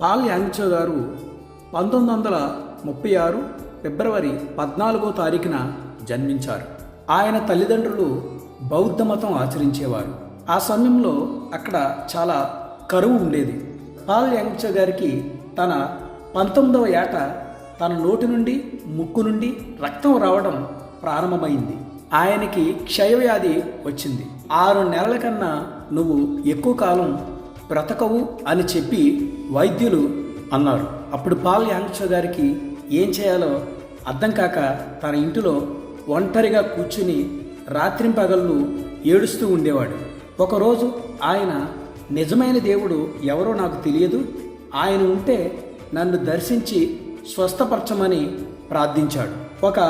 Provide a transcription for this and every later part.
Paul యాంగ్చో గారు పంతొమ్మిది వందల ముప్పై ఆరు ఫిబ్రవరి పద్నాలుగో తారీఖున జన్మించారు. ఆయన తల్లిదండ్రులు బౌద్ధ మతం ఆచరించేవారు. ఆ సమయంలో అక్కడ చాలా కరువు ఉండేది. పాల్ యాంగ్చో గారికి తన పంతొమ్మిదవ ఏట తన నోటి నుండి ముక్కు నుండి రక్తం రావడం ప్రారంభమైంది. ఆయనకి క్షయవ్యాధి వచ్చింది. ఆరు నెలల కన్నా నువ్వు ఎక్కువ కాలం బ్రతకవు అని చెప్పి వైద్యులు అన్నారు. అప్పుడు పాల్ యాంగ్చో గారికి ఏం చేయాలో అర్థం కాక తన ఇంటిలో ఒంటరిగా కూర్చుని రాత్రింపగళ్ళు ఏడుస్తూ ఉండేవాడు. ఒకరోజు ఆయన నిజమైన దేవుడు ఎవరో నాకు తెలియదు. ఆయన ఉంటే నన్ను దర్శించి స్వస్థపరచమని ప్రార్థించాడు. ఒక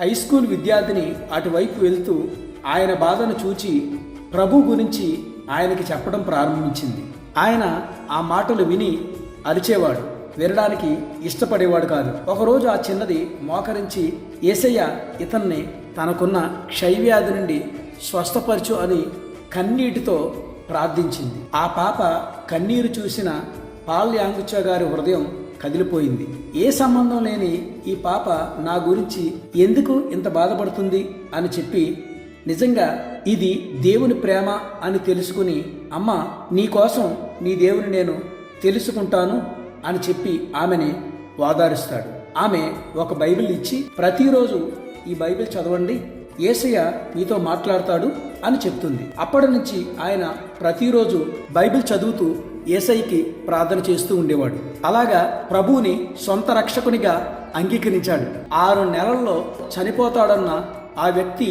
హై స్కూల్ విద్యార్థిని అటువైపు వెళ్తూ ఆయన బాధను చూచి ప్రభు గురించి ఆయనకి చెప్పడం ప్రారంభించింది. ఆయన ఆ మాటలు విని అరిచేవాడు. వినడానికి ఇష్టపడేవాడు కాదు. ఒకరోజు ఆ చిన్నది మోకరించి ఏసయ్య ఇతన్ని తనకున్న క్షయవ్యాధి నుండి స్వస్థపరచు అని కన్నీటితో ప్రార్థించింది. ఆ పాప కన్నీరు చూసిన పాల్యాంగుచ్చ గారి హృదయం కదిలిపోయింది. ఏ సంబంధం లేని ఈ పాప నా గురించి ఎందుకు ఇంత బాధపడుతుంది? అని చెప్పి నిజంగా ఇది దేవుని ప్రేమ అని తెలుసుకుని అమ్మ నీకోసం నీ దేవుని నేను తెలుసుకుంటాను అని చెప్పి ఆమెని వాదారుస్తాడు. ఆమె ఒక బైబిల్ ఇచ్చి ప్రతిరోజు ఈ బైబిల్ చదవండి ఏసయ్య మీతో మాట్లాడతాడు అని చెప్తుంది. అప్పటి నుంచి ఆయన ప్రతిరోజు బైబిల్ చదువుతూ ఏసైకి ప్రార్థన చేస్తూ ఉండేవాడు. అలాగా ప్రభువుని సొంత రక్షకునిగా అంగీకరించాడు. ఆరు నెలల్లో చనిపోతాడన్న వ్యక్తి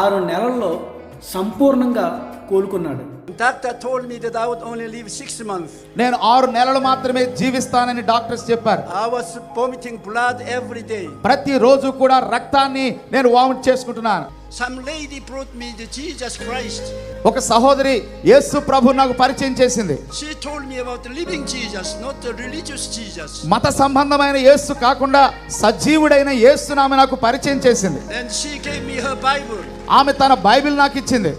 ఆరు నెలల్లో సంపూర్ణంగా కోలుకున్నాడు Doctor told me that I would only live six months. నేను ఆరు నెలలు మాత్రమే జీవిస్తానని డాక్టర్స్ చెప్పారు I was vomiting blood every day. ప్రతిరోజు కూడా రక్తాన్ని నేను వామిట్ చేసుకుంటున్నాను ఒక సహోదరి యేసు ప్రభు నాకు పరిచయం చేసింది. మత సంబంధమైన యేసు కాకుండా సజీవుడైన యేస్సు ఆమె నాకు పరిచయం చేసింది. ఆమె తన బైబిల్ నాకు ఇచ్చింది.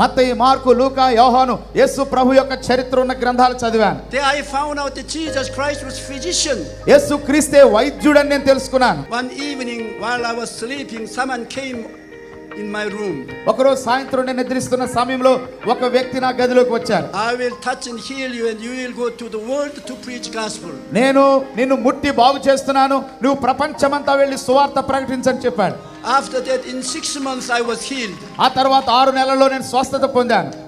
మత్తయి మార్కు లూకా యోహాను యేసు ప్రభు యొక్క చరిత్ర ఉన్న గ్రంథాలు చదివాను. యేసు క్రీస్తే వైద్యుడని నేను తెలుసుకున్నాను. One evening while I was sleeping someone in my room ఒకరోజు సాయంత్రం నేను నిద్రిస్తున్న సమయంలో ఒక వ్యక్తి నా గదిలోకి వచ్చారు. I will touch heal you and you will go to the world to preach gospel నేను నిన్ను ముట్టి బాగు చేస్తున్నాను నువ్వు ప్రపంచమంతా వెళ్ళి సువార్త ప్రకటించని చెప్పాడు. After that in 6 months I was healed ఆ తర్వాత ఆరు నెలల్లో నేను స్వస్థత పొందాను.